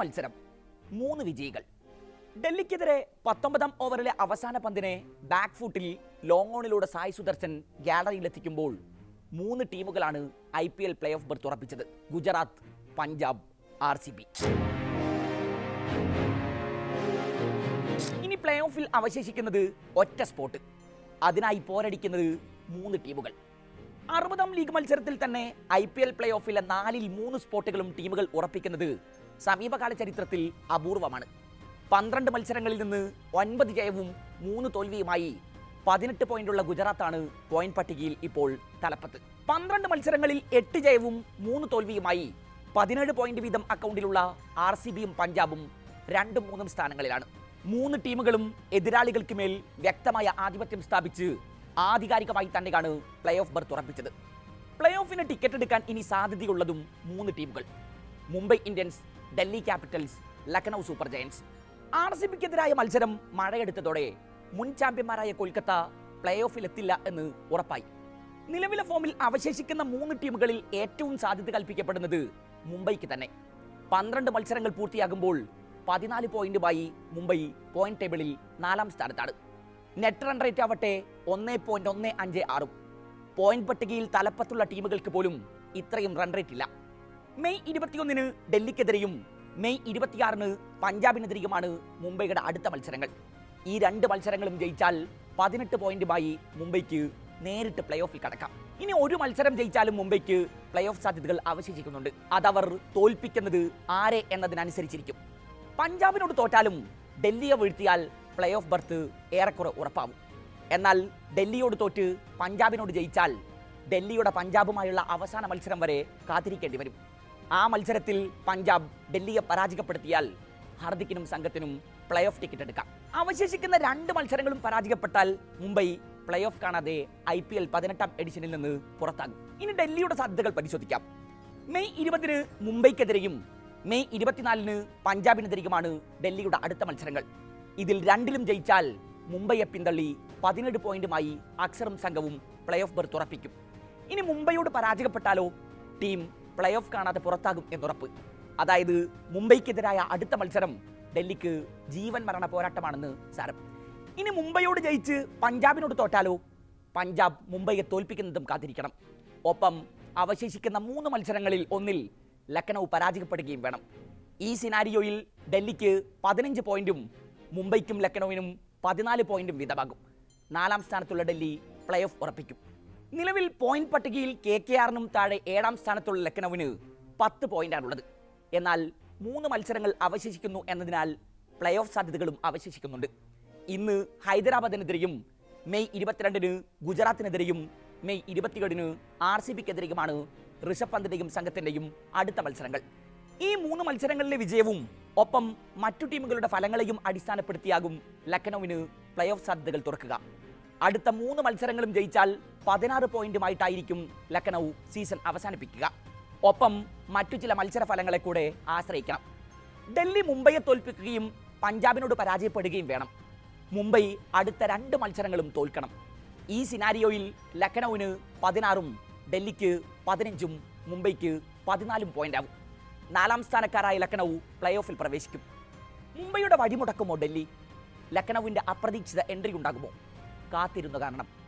മത്സരം. മൂന്ന് വിജയികൾ. ഡൽഹിക്കെതിരെ പത്തൊമ്പതാം ഓവറിലെ അവസാന പന്തിനെ ബാക്ക് ഫുട്ടിൽ ലോങ് ഓണിലൂടെ സായ് സുദർശൻ ഗ്യാലറിയിലെത്തിക്കുമ്പോൾ മൂന്ന് ടീമുകളാണ് I P L play off berth ഉറപ്പിച്ചത്. Gujarat Punjab R C B. ഇനി പ്ലേ ഓഫിൽ അവശേഷിക്കുന്നത് ഒറ്റ സ്പോട്ട് അതിനായി പോരടിക്കുന്നത് മൂന്ന് ടീമുകൾ. അറുപതാം ലീഗ് മത്സരത്തിൽ തന്നെ ഐ പി എൽ പ്ലേ ഓഫിലെ നാലിൽ മൂന്ന് സ്പോട്ടുകളും ടീമുകൾ ഉറപ്പിക്കുന്നത് സമീപകാല ചരിത്രത്തിൽ അപൂർവമാണ്. പന്ത്രണ്ട് മത്സരങ്ങളിൽ നിന്ന് ഒൻപത് ജയവും മൂന്ന് തോൽവിയുമായി പതിനെട്ട് പോയിന്റുള്ള ഗുജറാത്താണ് പോയിന്റ് പട്ടികയിൽ ഇപ്പോൾ തലപ്പത്ത്. പന്ത്രണ്ട് മത്സരങ്ങളിൽ എട്ട് ജയവും മൂന്ന് തോൽവിയുമായി പതിനേഴ് പോയിന്റ് വീതം അക്കൗണ്ടിലുള്ള ആർ സി ബിയും പഞ്ചാബും രണ്ടും മൂന്നും സ്ഥാനങ്ങളിലാണ്. മൂന്ന് ടീമുകളും എതിരാളികൾക്ക് മേൽ വ്യക്തമായ ആധിപത്യം സ്ഥാപിച്ച് ആധികാരികമായി തന്നെയാണ് പ്ലേ ഓഫ് ബർത്ത് ഉറപ്പിച്ചത്. പ്ലേ ഓഫിന് ടിക്കറ്റ് എടുക്കാൻ ഇനി സാധ്യതയുള്ളതും മൂന്ന് ടീമുകൾ. Mumbai Indians Delhi Capitals Lucknow super giants. R C ബിക്കെതിരായ മത്സരം മഴയെടുത്തതോടെ മുൻ ചാമ്പ്യന്മാരായ കൊൽക്കത്ത പ്ലേ ഓഫിൽ എത്തില്ല എന്ന് ഉറപ്പായി. നിലവിലെ ഫോമിൽ അവശേഷിക്കുന്ന മൂന്ന് ടീമുകളിൽ ഏറ്റവും സാധ്യത കൽപ്പിക്കപ്പെടുന്നത് മുംബൈക്ക് തന്നെ. പന്ത്രണ്ട് മത്സരങ്ങൾ പൂർത്തിയാകുമ്പോൾ പതിനാല് പോയിന്റുമായി മുംബൈ പോയിന്റ് ടേബിളിൽ നാലാം സ്ഥാനത്താണ്. നെറ്റ് റൺ റേറ്റ് ആവട്ടെ ഒന്ന് പോയിന്റ് ഒന്ന് അഞ്ച് ആറും. പോയിന്റ് പട്ടികയിൽ തലപ്പത്തുള്ള ടീമുകൾക്ക് പോലും ഇത്രയും റൺ റേറ്റ് ഇല്ല. മെയ് ഇരുപത്തിയൊന്നിന് ഡൽഹിക്കെതിരെയും മെയ് ഇരുപത്തിയാറിന് പഞ്ചാബിനെതിരെയുമാണ് മുംബൈയുടെ അടുത്ത മത്സരങ്ങൾ. ഈ രണ്ട് മത്സരങ്ങളും ജയിച്ചാൽ പതിനെട്ട് പോയിന്റുമായി മുംബൈക്ക് നേരിട്ട് പ്ലേ ഓഫിൽ കടക്കാം. ഇനി ഒരു മത്സരം ജയിച്ചാലും മുംബൈക്ക് പ്ലേ ഓഫ് സാധ്യതകൾ അവശേഷിക്കുന്നുണ്ട്. അതവർ തോൽപ്പിക്കുന്നത് ആരെ എന്നതിനനുസരിച്ചിരിക്കും. പഞ്ചാബിനോട് തോറ്റാലും ഡൽഹിയെ വീഴ്ത്തിയാൽ പ്ലേ ഓഫ് ബർത്ത് ഏറെക്കുറെ ഉറപ്പാവും. എന്നാൽ ഡൽഹിയോട് തോറ്റ് പഞ്ചാബിനോട് ജയിച്ചാൽ ഡൽഹിയുടെ പഞ്ചാബുമായുള്ള അവസാന മത്സരം വരെ കാത്തിരിക്കേണ്ടി വരും. ആ മത്സരത്തിൽ പഞ്ചാബ് ഡൽഹിയെ പരാജയപ്പെടുത്തിയാൽ ഹാർദിക്കിനും സംഘത്തിനും പ്ലേ ഓഫ് ടിക്കറ്റ് എടുക്കാം. അവശേഷിക്കുന്ന രണ്ട് മത്സരങ്ങളും പരാജയപ്പെട്ടാൽ മുംബൈ പ്ലേ ഓഫ് കാണാതെ ഐ പി എൽ പതിനെട്ടാം എഡിഷനിൽ നിന്ന് പുറത്താകും. ഇനി ഡൽഹിയുടെ സാധ്യതകൾ പരിശോധിക്കാം. മെയ് ഇരുപതിന് മുംബൈക്കെതിരെയും മെയ് ഇരുപത്തിനാലിന് പഞ്ചാബിനെതിരെയുമാണ് ഡൽഹിയുടെ അടുത്ത മത്സരങ്ങൾ. ഇതിൽ രണ്ടിലും ജയിച്ചാൽ മുംബൈയെ പിന്തള്ളി പതിനേഴ് പോയിന്റുമായി അക്സറും സംഘവും പ്ലേ ഓഫ് ബർത്ത് ഉറപ്പിക്കും. ഇനി മുംബൈയോട് പരാജയപ്പെട്ടാലോ? ടീം പ്ലേ ഓഫ് കാണാതെ പുറത്താകും എന്നുറപ്പ്. അതായത് മുംബൈക്കെതിരായ അടുത്ത മത്സരം ഡൽഹിക്ക് ജീവൻ മരണ പോരാട്ടമാണെന്ന് സാരം. ഇനി മുംബൈയോട് ജയിച്ച് പഞ്ചാബിനോട് തോറ്റാലോ? പഞ്ചാബ് മുംബൈയെ തോൽപ്പിക്കുന്നതും കാത്തിരിക്കണം. ഒപ്പം അവശേഷിക്കുന്ന മൂന്ന് മത്സരങ്ങളിൽ ഒന്നിൽ ലക്നൗ പരാജയപ്പെടുകയും വേണം. ഈ സിനാരിയോയിൽ ഡൽഹിക്ക് പതിനഞ്ച് പോയിന്റും മുംബൈക്കും ലക്നൌവിനും പതിനാല് പോയിന്റും വീതമാകും. നാലാം സ്ഥാനത്തുള്ള ഡൽഹി പ്ലേ ഓഫ് ഉറപ്പിക്കും. നിലവിൽ പോയിന്റ് പട്ടികയിൽ കെ കെ ആറിനും താഴെ ഏഴാം സ്ഥാനത്തുള്ള ലക്നൌവിന് പത്ത് പോയിന്റാണുള്ളത് എന്നാൽ മൂന്ന് മത്സരങ്ങൾ അവശേഷിക്കുന്നു എന്നതിനാൽ പ്ലേ ഓഫ് സാധ്യതകളും അവശേഷിക്കുന്നുണ്ട്. ഇന്ന് ഹൈദരാബാദിനെതിരെയും മെയ് ഇരുപത്തിരണ്ടിന് ഗുജറാത്തിനെതിരെയും മെയ് ഇരുപത്തിയേഴിന് ആർ സി ബിക്കെതിരെയുമാണ് ഋഷഭ് പന്തിന്റെയും സംഘത്തിന്റെയും അടുത്ത മത്സരങ്ങൾ. ഈ മൂന്ന് മത്സരങ്ങളിലെ വിജയവും ഒപ്പം മറ്റു ടീമുകളുടെ ഫലങ്ങളെയും അടിസ്ഥാനപ്പെടുത്തിയാകും ലക്നൌവിന് പ്ലേ ഓഫ് സാധ്യതകൾ തുറക്കുക. അടുത്ത മൂന്ന് മത്സരങ്ങളും ജയിച്ചാൽ പതിനാറ് പോയിന്റുമായിട്ടായിരിക്കും ലക്നൗ സീസൺ അവസാനിപ്പിക്കുക. ഒപ്പം മറ്റു ചില മത്സര ഫലങ്ങളെ കൂടെ ആശ്രയിക്കണം. ഡൽഹി മുംബൈയെ തോൽപ്പിക്കുകയും പഞ്ചാബിനോട് പരാജയപ്പെടുകയും വേണം. മുംബൈ അടുത്ത രണ്ട് മത്സരങ്ങളും തോൽക്കണം. ഈ സിനാരിയോയിൽ ലക്നൌവിന് പതിനാറും ഡൽഹിക്ക് പതിനഞ്ചും മുംബൈക്ക് പതിനാലും പോയിന്റാവും. നാലാം സ്ഥാനക്കാരായ ലക്നൗ പ്ലേ ഓഫിൽ പ്രവേശിക്കും. മുംബൈയുടെ വഴിമുടക്കുമോ ഡൽഹി? ലക്നൌവിന്റെ അപ്രതീക്ഷിത എൻട്രി ഉണ്ടാകുമോ? കാത്തിരുന്നു കാരണം